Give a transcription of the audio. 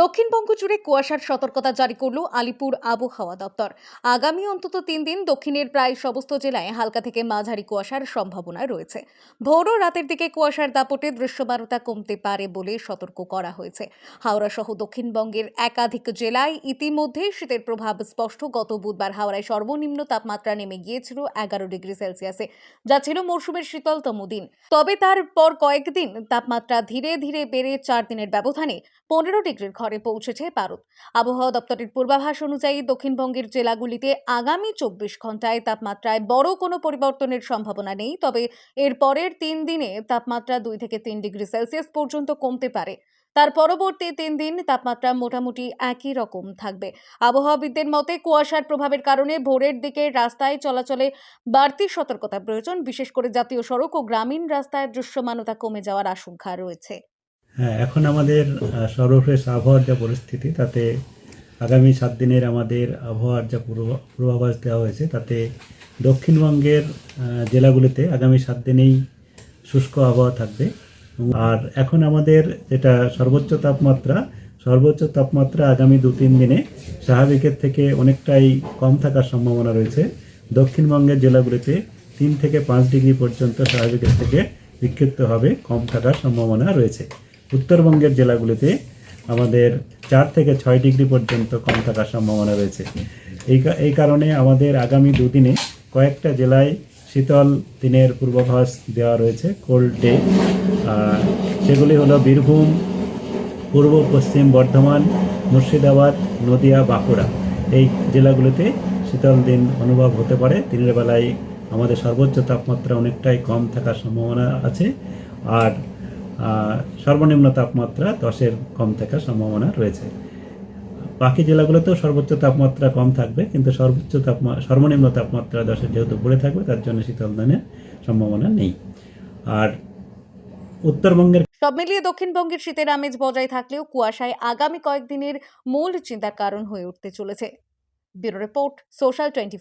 দক্ষিণবঙ্গ জুড়ে কুয়াশার সতর্কতা জারি করল আলিপুর আবহাওয়া দপ্তর। আগামী অন্তত তিন দিন দক্ষিণের প্রায় সমস্ত জেলায় হালকা থেকে মাঝারি কুয়াশার সম্ভাবনা রয়েছে। ভোর রাতের দিকে কুয়াশার দাপটে দৃশ্যমানতা কমতে পারে বলে সতর্ক করা হয়েছে। হাওড়া সহ দক্ষিণবঙ্গের একাধিক জেলায় ইতিমধ্যে শীতের প্রভাব স্পষ্ট। গত বুধবার হাওড়ায় সর্বনিম্ন তাপমাত্রা নেমে গিয়েছিল এগারো ডিগ্রি সেলসিয়াসে। যা ছিল মরশুমের শীতলতম দিন। তবে তার পর কয়েকদিন তাপমাত্রা ধীরে ধীরে বেড়ে চার দিনের ব্যবধানে পনেরো ডিগ্রির ঘরে পৌঁছেছে ভারত আবহাওয়া দপ্তরের পূর্বাভাস অনুযায়ী দক্ষিণবঙ্গের জেলাগুলিতে আগামী চব্বিশ ঘন্টায় তাপমাত্রায় বড় কোনো পরিবর্তনের সম্ভাবনা নেই, তবে এর পরের তিন দিনে তাপমাত্রা দুই থেকে তিন ডিগ্রি সেলসিয়াস পর্যন্ত কমতে পারে। তার পরবর্তী তিন দিন তাপমাত্রা মোটামুটি একই রকম থাকবে। আবহাওয়াবিদদের মতে, কুয়াশার প্রভাবের কারণে ভোরের দিকে রাস্তায় চলাচলে বাড়তি সতর্কতা প্রয়োজন, বিশেষ করে জাতীয় সড়ক ও গ্রামীণ রাস্তায় দৃশ্যমানতা কমে যাওয়ার আশঙ্কা রয়েছে। হ্যাঁ এখন আমাদের সর্বশেষ আবহাওয়ার যা পরিস্থিতি, তাতে আগামী সাত দিনের আমাদের আবহাওয়ার যা পূর্ব- পূর্বাভাস দেওয়া হয়েছে, তাতে দক্ষিণবঙ্গের জেলাগুলিতে আগামী সাত দিনেই শুষ্ক আবহাওয়া থাকবে। আর এখন আমাদের যেটা সর্বোচ্চ তাপমাত্রা সর্বোচ্চ তাপমাত্রা আগামী দু তিন দিনে স্বাভাবিকের থেকে অনেকটাই কম থাকার সম্ভাবনা রয়েছে। দক্ষিণবঙ্গের জেলাগুলিতে তিন থেকে পাঁচ ডিগ্রি পর্যন্ত স্বাভাবিকের থেকে বিক্ষিপ্তভাবে কম থাকার সম্ভাবনা রয়েছে। উত্তরবঙ্গের জেলাগুলিতে আমাদের চার থেকে ছয় ডিগ্রি পর্যন্ত কম থাকার সম্ভাবনা রয়েছে। এই এই কারণে আমাদের আগামী দুদিনে কয়েকটা জেলায় শীতল দিনের পূর্বাভাস দেওয়া রয়েছে কোল্ড ডে সেগুলি হলো বীরভূম, পূর্ব, পশ্চিম বর্ধমান, মুর্শিদাবাদ, নদিয়া, বাঁকুড়া। এই জেলাগুলোতে শীতল দিন অনুভব হতে পারে। দিনের বেলায় আমাদের সর্বোচ্চ তাপমাত্রা অনেকটাই কম থাকার সম্ভাবনা আছে। আর সর্বনিম্ন তাপমাত্রা দশের কম থাকার সম্ভাবনা রয়েছে। বাকি জেলাগুলোতেও সর্বোচ্চ তাপমাত্রা কম থাকবে, কিন্তু সর্বোচ্চ তাপমাত্রা সর্বনিম্ন তাপমাত্রা দশের যেহেতু পড়ে থাকবে, তার জন্য শীতল দিনের সম্ভাবনা নেই। আর উত্তরবঙ্গের সব মিলিয়ে দক্ষিণবঙ্গের শীতের আমেজ বজায় থাকলেও কুয়াশায় আগামী কয়েকদিনের মূল চিন্তার কারণ হয়ে উঠতে চলেছে। Bureau report, social twenty